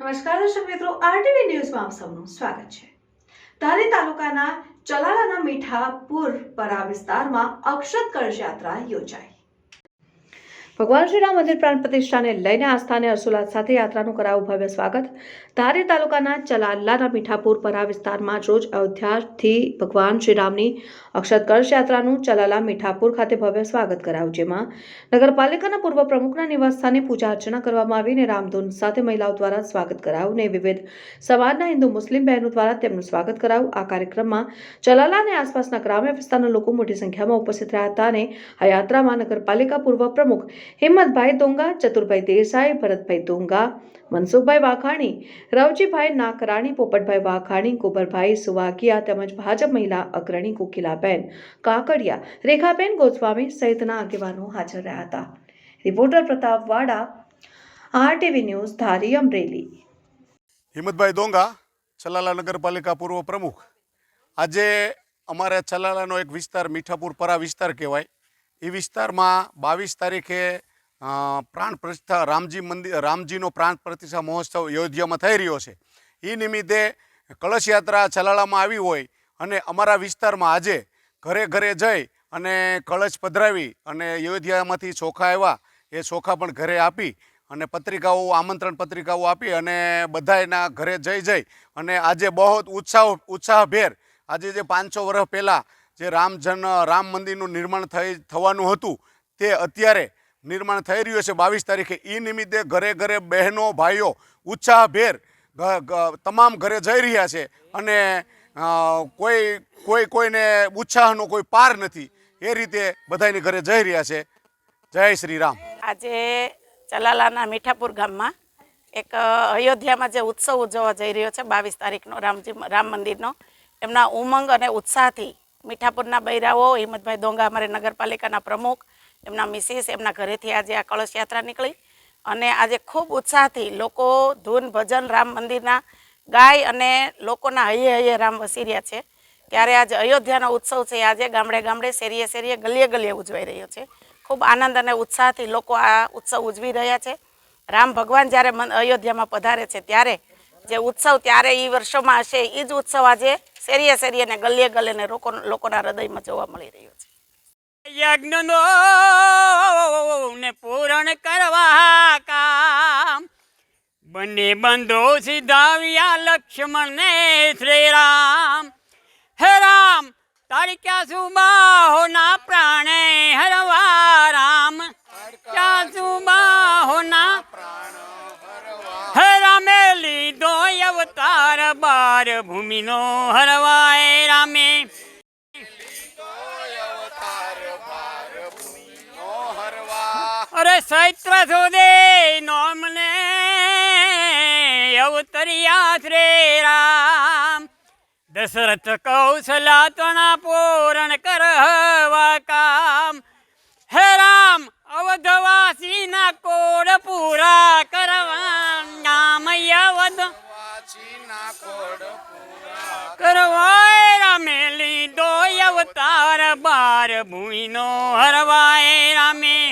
નમસ્કાર દર્શક મિત્રો, આરટીવી ન્યૂઝમાં આપ સૌનું સ્વાગત છે. ધારી તાલુકાના ચલાલાના મીઠાપુર પરા વિસ્તારમાં અક્ષત કળશ યાત્રા યોજાઈ. ભગવાન શ્રી રામ મંદિર પ્રાણ પ્રતિષ્ઠાને લઈને આસ્થાને હર્ષોલ્લાસ સાથે યાત્રાનું કરાવું ભવ્ય સ્વાગત. ધારી તાલુકાના ચલાલ્લાના મીઠાપુર પરા વિસ્તારમાં રોજ અયોધ્યાથી ભગવાન શ્રી રામની અક્ષત કળશ યાત્રાનું ચલાલા મીઠાપુર ખાતે ભવ્ય સ્વાગત કરાયું, જેમાં નગરપાલિકાના પૂર્વ પ્રમુખના નિવાસસ્થાને પૂજા અર્ચના કરવામાં આવીને રામધૂન સાથે મહિલાઓ દ્વારા સ્વાગત કરાયું અને વિવિધ સમાજના હિન્દુ મુસ્લિમ બહેનો દ્વારા તેમનું સ્વાગત કરાયું. આ કાર્યક્રમમાં ચલાલા અને આસપાસના ગ્રામ્ય વિસ્તારના લોકો મોટી સંખ્યામાં ઉપસ્થિત રહ્યા હતા અને આ યાત્રામાં નગરપાલિકા પૂર્વ પ્રમુખ હિંમતભાઈ દોંગા, ચતુરભાઈ દેસાઈ, ભરતભાઈ દોંગા, મનસુખભાઈ વાઘાણી, રવજીભાઈ નાકરાણી, પોપટભાઈ વાઘાણી, ગોબરભાઈ સુવાગિયા તેમજ ભાજપ મહિલા અગ્રણી કોકિલાબેન કાકડિયા, રેખાબેન ગોસ્વામી સહિતના આગેવાનો હાજર રહ્યા હતા. Reporter Pratap Vada, RTV news, Dhari Amreli. Himmatbhai Donga Chalala નગરપાલિકા પૂર્વ પ્રમુખ. આજે અમારે છલાલાનો એક વિસ્તાર મીઠાપુર પરા વિસ્તાર કહેવાય. એ વિસ્તારમાં બાવીસ તારીખે પ્રાણ પ્રતિષ્ઠા રામજી મંદિર રામજીનો પ્રાણ પ્રતિષ્ઠા મહોત્સવ અયોધ્યામાં થઈ રહ્યો છે. એ નિમિત્તે કળશયાત્રા યાત્રા આવી હોય અને અમારા વિસ્તારમાં આજે ઘરે ઘરે જઈ અને કળશ પધરાવી અને અયોધ્યામાંથી ચોખા આવ્યા, એ ચોખા પણ ઘરે આપી અને પત્રિકાઓ, આમંત્રણ પત્રિકાઓ આપી અને બધાના ઘરે જઈ જઈ અને આજે બહુ ઉત્સાહ, ઉત્સાહભેર આજે જે પાંચસો વર્ષ પહેલાં જે રામ જન, રામ મંદિરનું નિર્માણ થઈ, થવાનું હતું, તે અત્યારે નિર્માણ થઈ રહ્યું છે બાવીસ તારીખે. એ નિમિત્તે ઘરે ઘરે બહેનો, ભાઈઓ ઉત્સાહભેર તમામ ઘરે જઈ રહ્યા છે અને કોઈ કોઈ કોઈને ઉત્સાહનો કોઈ પાર નથી. એ રીતે બધાની ઘરે જઈ રહ્યા છે. જય શ્રી રામ. આજે ચલાલાના મીઠાપુર ગામમાં એક અયોધ્યામાં જે ઉત્સવ ઉજવવા જઈ રહ્યો છે બાવીસ તારીખનો રામજી, રામ મંદિરનો, એમના ઉમંગ અને ઉત્સાહથી મીઠાપુરના બૈરાઓ, હિંમતભાઈ દોંગા અમારે નગરપાલિકાના પ્રમુખ, એમના મિસિસ, એમના ઘરેથી આજે આ કળશ યાત્રા નીકળી. અને આજે ખૂબ ઉત્સાહથી લોકો ધૂન, ભજન, રામ મંદિરના ગાય અને લોકોના હૈયે હૈયે રામ વસી રહ્યા છે. ત્યારે આજે અયોધ્યાનો ઉત્સવ છે આજે ગામડે ગામડે શેરીએ શેરીએ ગલીએ ગલીએ ઉજવાઈ રહ્યો છે. ખૂબ આનંદ અને ઉત્સાહથી લોકો આ ઉત્સવ ઉજવી રહ્યા છે. રામ ભગવાન જ્યારે અયોધ્યામાં પધારે છે ત્યારે જે ઉત્સવ ત્યારે એ વર્ષોમાં હશે એ જ ઉત્સવ આજે શેરીએ શેરીએ ને ગલીએ ગલે ને લોકો લોકોના હૃદયમાં જોવા મળી રહ્યો છે. યજ્ઞનો ને પૂરણ કરવા કામ. બંને બંધો સીધાવ્યા લક્ષ્મણ ને શ્રી રામ હે રામ, તારી ક્યાં સુબાહો ના અવતાર બાર ભૂમિનો હરવાય રામે. અરે ચૈત્ર સુદે નોમને અવતરિયા શ્રી રામ. દશરથ કૌશલા તણા પૂરણ કરવા કામ. હે રામ અવધવાસી ના પૂરા કરવાય રામે લીધો અવતાર બાર ભૂમિનો હરવાય રામે